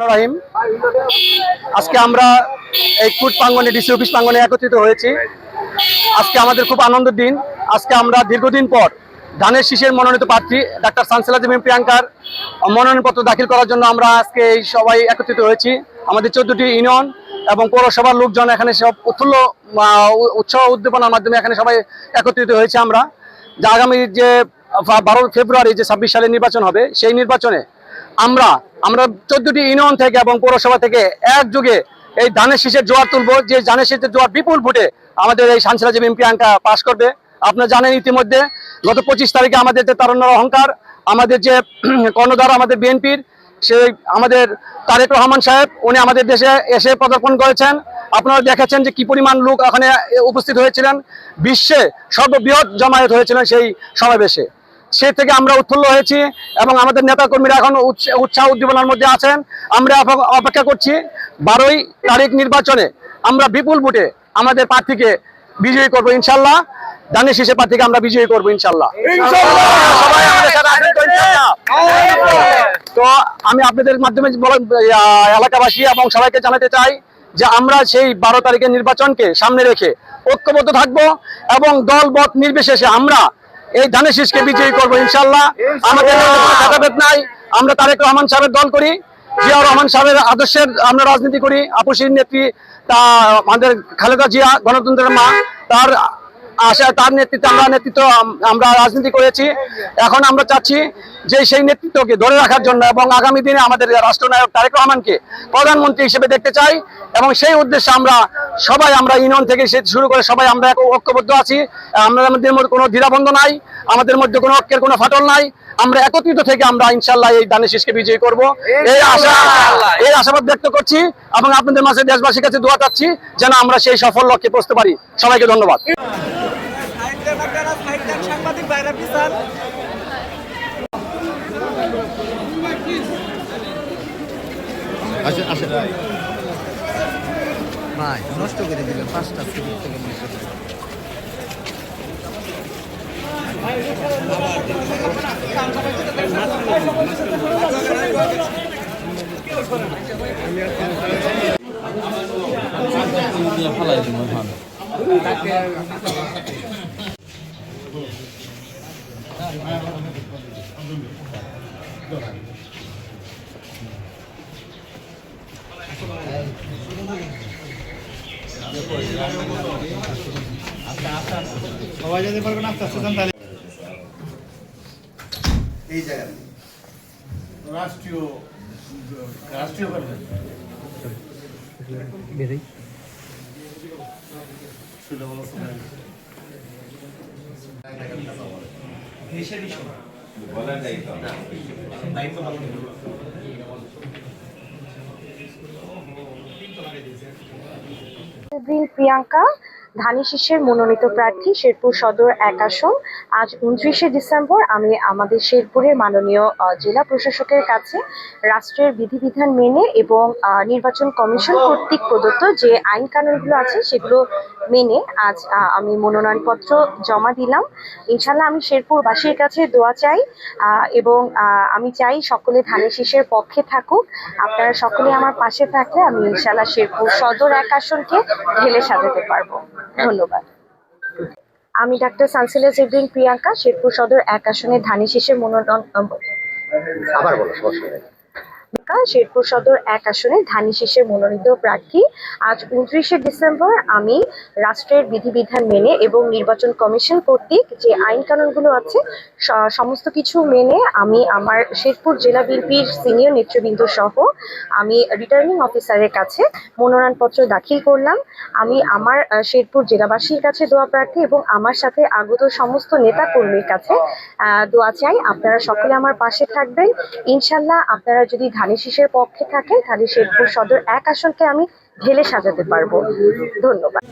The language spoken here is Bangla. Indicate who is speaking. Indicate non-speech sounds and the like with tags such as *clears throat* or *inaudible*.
Speaker 1: রাহিম। আজকে আমরা এই কুট প্রাঙ্গনে ডিসি অফিস প্রাঙ্গনে একত্রিত হয়েছি। আজকে আমাদের খুব আনন্দের দিন। আজকে আমরা দীর্ঘদিন পর ধানের শীষের মনোনীত প্রার্থী ডাক্তার সানসেলা জমিন প্রিয়াঙ্কার, মনোনয়নপত্র দাখিল করার জন্য আমরা আজকে এই সবাই একত্রিত হয়েছি। আমাদের চোদ্দটি ইউনিয়ন এবং পৌরসভার লোকজন এখানে সব উৎফুল্ল উৎসাহ উদ্দীপনার মাধ্যমে এখানে সবাই একত্রিত হয়েছে আমরা। যে আগামী যে বারো ফেব্রুয়ারি যে ছাব্বিশ সালে নির্বাচন হবে, সেই নির্বাচনে আমরা আমরা চোদ্দটি ইউনিয়ন থেকে এবং পৌরসভা থেকে একযোগে এই ধানের শীষের জোয়ার তুলবো। যে ধানের শীষের জোয়ার বিপুল ভোটে আমাদের এই সানসিলা জিবিম প্রিয়াঙ্কা পাশ করবে। আপনারা জানেন ইতিমধ্যে গত পঁচিশ তারিখে আমাদের যে তারণ্যর অহংকার, আমাদের যে *clears throat* কর্ণধার আমাদের বিএনপির, সেই আমাদের তারেক রহমান সাহেব, উনি আমাদের দেশে এসে পদার্পণ করেছেন। আপনারা দেখেছেন যে কি পরিমাণ লোক ওখানে উপস্থিত হয়েছিলেন। বিশ্বে সর্ববৃহৎ জমায়েত হয়েছিলেন সেই সমাবেশে। সে থেকে আমরা উৎফুল্ল হয়েছি এবং আমাদের নেতাকর্মীরা এখন উৎস- উৎসাহ উদ্দীপনার মধ্যে আছেন। আমরা অপেক্ষা করছি বারোই তারিখ নির্বাচনে আমরা বিপুল ভোটে আমাদের প্রার্থীকে বিজয়ী করব ইনশাল্লাহ। দানের শীষের প্রার্থীকে আমরা বিজয়ী করব ইনশাল্লাহ। সবাই আমাদের সাথে আছেন তো আমি আপনাদের মাধ্যমে এলাকাবাসী এবং সবাইকে জানাতে চাই যে আমরা সেই বারো তারিখের নির্বাচনকে সামনে রেখে ঐক্যবদ্ধ থাকব এবং দল বট নির্বিশেষে আমরা এই ধানের শীষকে বিজয়ী করব ইনশাল্লাহ। আমাদের ভেদ ভেদাভেদ নাই। আমরা তারেক রহমান সাহেবের দল করি জিয়া রহমান সাহেবের আদর্শের আমরা রাজনীতি করি। আপুসির নেত্রী তা আমাদের খালেদা জিয়া গণতন্ত্রের মা তার আশা তার নেতৃত্বে আমরা নেতৃত্ব আমরা রাজনীতি করেছি। এখন আমরা চাচ্ছি যে সেই নেতৃত্বকে ধরে রাখার জন্য এবং আগামী দিনে আমাদের রাষ্ট্রনায়ক তারেক রহমানকে প্রধানমন্ত্রী হিসেবে দেখতে চাই এবং সেই উদ্দেশ্যে আমরা সবাই আমরা ইউনিয়ন থেকে সে শুরু করে সবাই আমরা এক ঐক্যবদ্ধ আছি। আমাদের মধ্যে কোনো দ্বিধাবন্ধ নাই আমাদের মধ্যে কোনো ঐক্যের কোনো ফাটল নাই। আমরা একত্রিত থেকে আমরা ইনশাল্লাহ এই দানের শীষকে বিজয়ী করব। এই আশা এই আশাবাদ ব্যক্ত করছি এবং আপনাদের মাঝে দেশবাসীর কাছে দোয়া চাচ্ছি যেন আমরা সেই সফল লক্ষ্যে পৌঁছতে পারি। সবাইকে ধন্যবাদ।
Speaker 2: আসেন
Speaker 3: ভাই নষ্ট করে দিলেন পাঁচটা সিভিক থেকে নষ্ট করে
Speaker 2: সবাই যেতে পারবেন আস্তে আস্তে যান তাহলে
Speaker 4: এই জায়গায়
Speaker 2: রাষ্ট্রীয় রাষ্ট্রীয় করবেন
Speaker 3: বেরোই
Speaker 5: দিন প্রিয়াঙ্কা ধানি শীষের মনোনীত প্রার্থী শেরপুর সদর এক আসন। আজ উনত্রিশে ডিসেম্বর আমি আমাদের শেরপুরের মাননীয় আহ, জেলা প্রশাসকের কাছে রাষ্ট্রের বিধিবিধান মেনে এবং আহ, নির্বাচন কমিশন কর্তৃক প্রদত্ত যে আইন কানুনগুলো আছে সেগুলো মেনে আজ আমি মনোনয়নপত্র জমা দিলাম। ইনশাল্লাহ আমি শেরপুরবাসীর কাছে দোয়া চাই এবং আমি চাই সকলে ধানের শীষের পক্ষে থাকুক। আপনারা সকলে আমার পাশে থাকলে আমি ইনশাল্লাহ শেরপুর সদর এক আসনকে ঢেলে সাজাতে পারব। ধন্যবাদ। আমি ডাক্তার সানসিলা জেবরিন প্রিয়াঙ্কা, শেরপুর সদর এক আসনে ধানি শীষের মনোনয়ন,
Speaker 4: আবার বলো।
Speaker 5: শেরপুর সদর এক আসনে ধানি শীষের মনোনীত প্রার্থী। আজ উনত্রিশে ডিসেম্বর আমি রাষ্ট্রের বিধিবিধান মেনে এবং নির্বাচন কমিশন কর্তৃক যে আইন কানুনগুলো আছে সমস্ত কিছু মেনে আমি আমার শেরপুর জেলা বিএনপির সিনিয়র নেতৃবৃন্দ সহ আমি রিটার্নিং অফিসারের কাছে মনোনয়নপত্র দাখিল করলাম। আমি আমার শেরপুর জেলাবাসীর কাছে দোয়া প্রার্থী এবং আমার সাথে আগত সমস্ত নেতা কর্মীর কাছে দোয়া চাই। আপনারা সকলে আমার পাশে থাকবেন। ইনশাল্লাহ আপনারা যদি ধানি শীষের পক্ষে থাকে তাহলে শেরপুর সদর এক আসনকে আমি ঢেলে সাজাতে পারব। ধন্যবাদ।